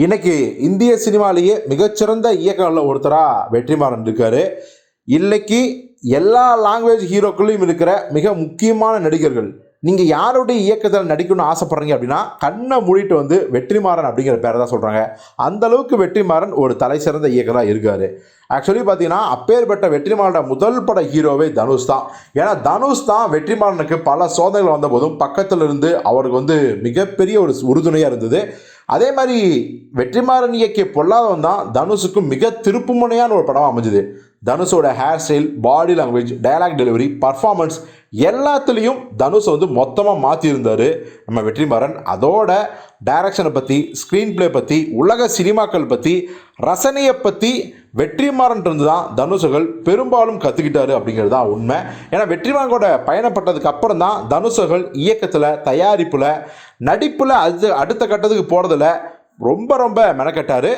இன்னைக்கு இந்திய சினிமாலேயே மிகச்சிறந்த இயக்கங்களில் ஒருத்தராக வெற்றிமாறன் இருக்காரு. இன்னைக்கு எல்லா லாங்குவேஜ் ஹீரோக்களையும் இருக்கிற மிக முக்கியமான நடிகர்கள். நீங்கள் யாருடைய இயக்கத்தில் நடிக்கணும்னு ஆசைப்படுறீங்க அப்படின்னா கண்ணை மூடிட்டு வந்து வெற்றிமாறன் அப்படிங்கிற பேரை தான் சொல்கிறாங்க அந்தளவுக்கு வெற்றிமாறன் ஒரு தலை சிறந்த இயக்கராக இருக்கார். ஆக்சுவலி பார்த்தீங்கன்னா அப்பேற்பட்ட வெற்றிமாறனோட முதல் பட ஹீரோவே தனுஷ் தான். ஏன்னா தனுஷ் தான் வெற்றிமாறனுக்கு பல சோதனைகள் வந்த போதும் பக்கத்தில் இருந்து அவருக்கு வந்து மிகப்பெரிய ஒரு உறுதுணையாக இருந்தது. அதே மாதிரி வெற்றிமாறன் இயக்கிய பொல்லாதவன் தான் தனுஷுக்கு மிக திருப்புமுனையான ஒரு படம் அமைஞ்சுது. தனுஷோட hair style body language dialogue delivery performance எல்லாத்துலேயும் தனுஷ் வந்து மொத்தமாக மாற்றியிருந்தார் நம்ம வெற்றிமாறன் அதோட டைரக்ஷனை பற்றி ஸ்க்ரீன் பிளே பற்றி உலக சினிமாக்கள் பற்றி ரசனையை பற்றி வெற்றிமாறன்ட்டு இருந்து தான் தனுஷுகள் பெரும்பாலும் கற்றுக்கிட்டாரு அப்படிங்கிறது தான் உண்மை. ஏன்னா வெற்றிமாறனோட பயணப்பட்டதுக்கு அப்புறம் தான் தனுஷுகள் இயக்கத்தில் தயாரிப்பில் நடிப்பில் அது அடுத்த கட்டத்துக்கு போகிறதுல ரொம்ப ரொம்ப மெனக்கெட்டார்.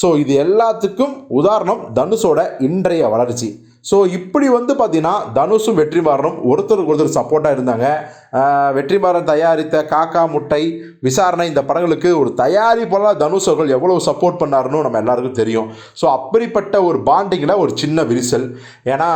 ஸோ இது எல்லாத்துக்கும் உதாரணம் தனுஷோட இன்றைய வளர்ச்சி. ஸோ இப்படி வந்து பார்த்தீங்கன்னா தனுஷும் வெற்றிமாறனும் ஒருத்தருக்கு ஒருத்தர் சப்போர்ட்டாக இருந்தாங்க. வெற்றிமாறன் தயாரித்த காக்கா முட்டை விசாரணை இந்த படங்களுக்கு ஒரு தயாரிப்பாளர் தனுஷ் அவர்கள் எவ்வளோ சப்போர்ட் பண்ணாருன்னு நம்ம எல்லாருக்கும் தெரியும். ஸோ அப்படிப்பட்ட ஒரு பாண்டிங்கில் ஒரு சின்ன விரிசல். ஏன்னா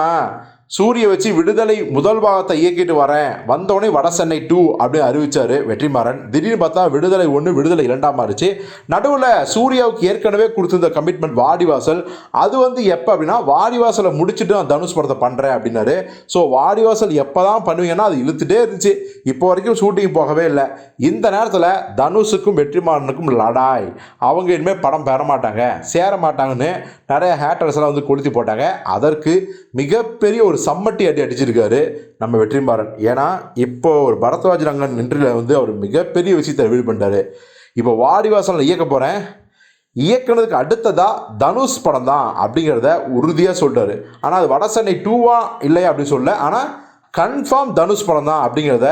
சூரிய வச்சு விடுதலை முதல் பாகத்தை இயக்கிட்டு வரேன். வந்தோடனே வட சென்னை டூ அப்படின்னு அறிவிச்சாரு வெற்றிமாறன். திடீர்னு பார்த்தா விடுதலை ஒன்று விடுதலை இரண்டாம் இருந்துச்சு நடுவில் சூர்யாவுக்கு ஏற்கனவே கொடுத்துருந்த கமிட்மெண்ட் வாடிவாசல். அது வந்து எப்போ அப்படின்னா வாடிவாசலை முடிச்சுட்டு நான் தனுஷ் படத்தை பண்ணுறேன் அப்படின்னாரு. ஸோ வாடிவாசல் எப்போ தான் பண்ணுவீங்கன்னா அது இழுத்துட்டே இருந்துச்சு. இப்போ வரைக்கும் ஷூட்டிங் போகவே இல்லை. இந்த நேரத்தில் தனுஷுக்கும் வெற்றிமாறனுக்கும் லடாய். அவங்க இனிமேல் படம் பெற மாட்டாங்க சேர மாட்டாங்கன்னு நிறைய ஹேட்டர்ஸ் எல்லாம் வந்து கொளுத்தி போட்டாங்க. அதற்கு மிகப்பெரிய ஒரு சம்மட்டி அடி அடிச்சிருக்காரு நம்ம வெற்றிமாறன். ஏன்னா இப்போ ஒரு பரத்வாஜ் ரங்கன் நின்றில் வந்து அவர் மிகப்பெரிய விஷயத்தை ரிவீல் பண்ணிட்டாரு இப்போ வாடிவாசலில் இயக்க போகிறேன் இயக்குனதுக்கு அடுத்ததா தனுஷ் படம் தான் அப்படிங்கிறத உறுதியாக சொல்கிறாரு ஆனால் அது வட சென்னை டூவா இல்லையா அப்படின்னு சொல்ல ஆனால் கன்ஃபார்ம் தனுஷ் படம் தான் அப்படிங்கிறத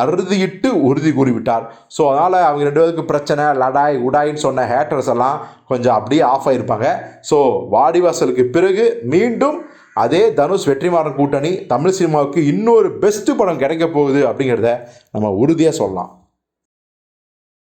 அறுதியிட்டு உறுதி கூறிவிட்டார். ஸோ அதனால் அவங்க ரெண்டு பேருக்கு பிரச்சனை லடாய் உடாயின்னு சொன்ன ஹேட்டர்ஸ் எல்லாம் கொஞ்சம் அப்படியே ஆஃப் ஆகிருப்பாங்க ஸோ வாடிவாசலுக்கு பிறகு மீண்டும் அதே தனுஷ் வெற்றிமாறன் கூட்டணி தமிழ் சினிமாவுக்கு இன்னொரு பெஸ்ட்டு படம் கிடைக்க போகுது அப்படிங்கிறத நம்ம உறுதியாக சொல்லலாம்.